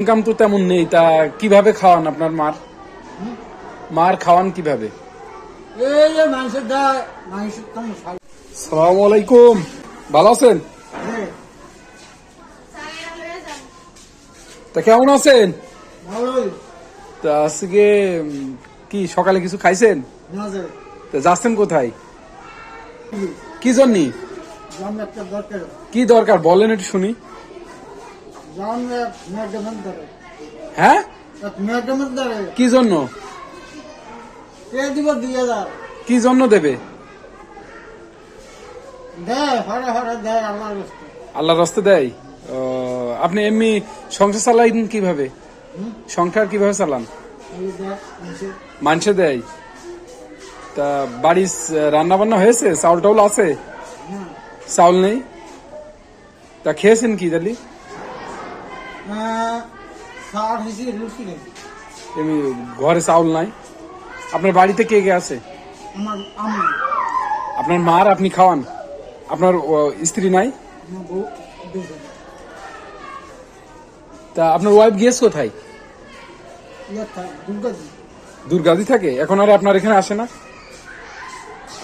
Income তো তেমন নেই তা কীভাবে খাওয়ান আপনার মার? মার খাওয়ান কীভাবে? সালাম আলাইকুম। ভালো আছেন? হ্যাঁ, তা কেমন আছেন? তা আজকে কি সকালে কিছু খাইছেন? তা যাচ্ছেন কোথায়? কি জন্যি? কি দরকার? বলেন একটু শুনি। হ্যাঁ? কি জন্য? কে জন্য দেবে? আল্লাহর রাস্তা। আল্লাহ রাস্তা দেয়? আপনি এমনি সংসার চালাইন কীভাবে? সংসার কীভাবে চালান? মানুষে দেয়। তা বাড়ির রান্না বান্না হয়েছে? চাউল টাউল আছে চাউল নেই? তা খেয়েছেন কি দালি আহ, ষাট হিসি লুচি নেই এমনি ঘরে চাউল নাই? আপনার বাড়িতে কে কে আছে? আপনার মার আপনি খাওয়ান। আপনার স্ত্রী নাই? তা আপনার ওয়াইফ গিয়েছে কোথায়? দুর্গাদি থাকে এখন আর আপনার এখানে আসে না?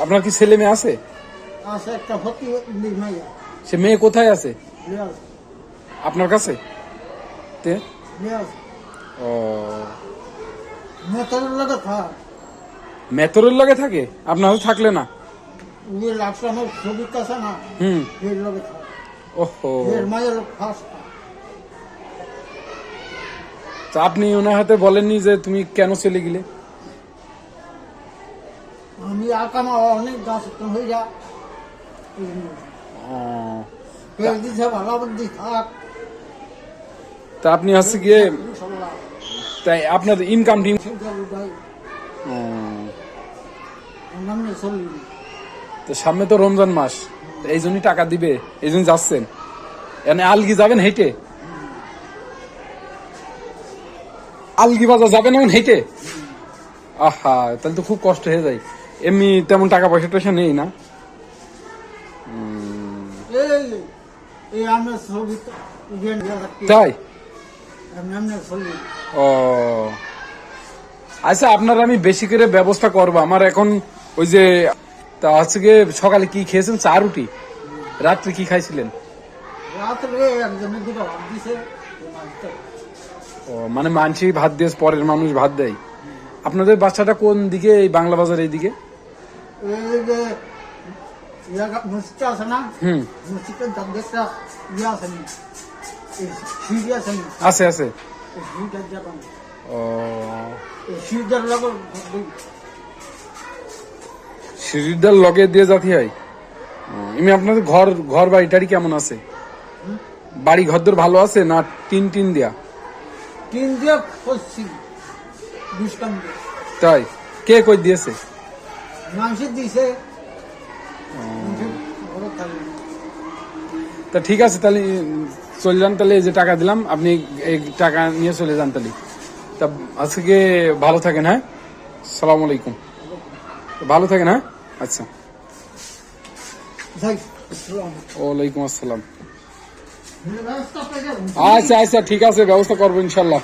আপনার কি ছেলে মেয়ে আছে? সে মেয়ে কোথায় আছে? আপনার কাছে? তে লিয়াজ ও। মেতরের লগে থাক মেতরের লগে থাকে? আপনার থাকলে না? হুম। এর লগে ওহো। এর মায়ের ফার্স্ট তা আপনি ওনার হাতে বলেননি যে তুমি কেন চলে গেলে? আমি আকামা অনেক গাছ হয়ে যা ভালো থাক। তা আপনি হচ্ছে গিয়ে তাই আপনার ইনকাম টিম তো সামনে তো রমজান মাস এই জন্যই টাকা দিবে এই জন্য যাচ্ছেন। এনে আলগি যাবেন হেঁটে। আলগি বাজার যাবেন এখন হেঁটে। আহা তাহলে তো খুব কষ্ট হয়ে যায়। এমনি তেমন টাকা পয়সা টয়সা নেই না? তাই? ও। আচ্ছা আপনার আমি বেশি করে ব্যবস্থা করব। আমার এখন ওই যে তা আজকে সকালে কি খেয়েছেন? চা রুটি? রাত্রে কি খাইছিলেন। ও মানে মানসি ভাত দিয়ে পরের মানুষ ভাত দেয়? আপনাদের বাচ্চাটা কোন দিকে এই বাংলা বাজার এই দিকে হুম। আছে আছে। ও। লগে দিয়ে জাতি হয় এমনি আপনাদের ঘর ঘর বাড়ি টাড়ি কেমন আছে? বাড়ি ঘরদোর ভালো আছে না টিন টিন দেয়া? তিন দিয়ে তাই? কে কই দিয়েছে? থাকবে। তা ঠিক আছে তাহলে চলে যান তাহলে যে টাকা দিলাম আপনি এই টাকা নিয়ে চলে যান তাহলে। তা আজকে ভালো থাকেন হ্যাঁ? সালাম আলাইকুম। ভালো থাকেন হ্যাঁ? আচ্ছা। ওয়ালাইকুম আসসালাম। আচ্ছা আচ্ছা ঠিক আছে ব্যবস্থা করব ইনশাল্লাহ।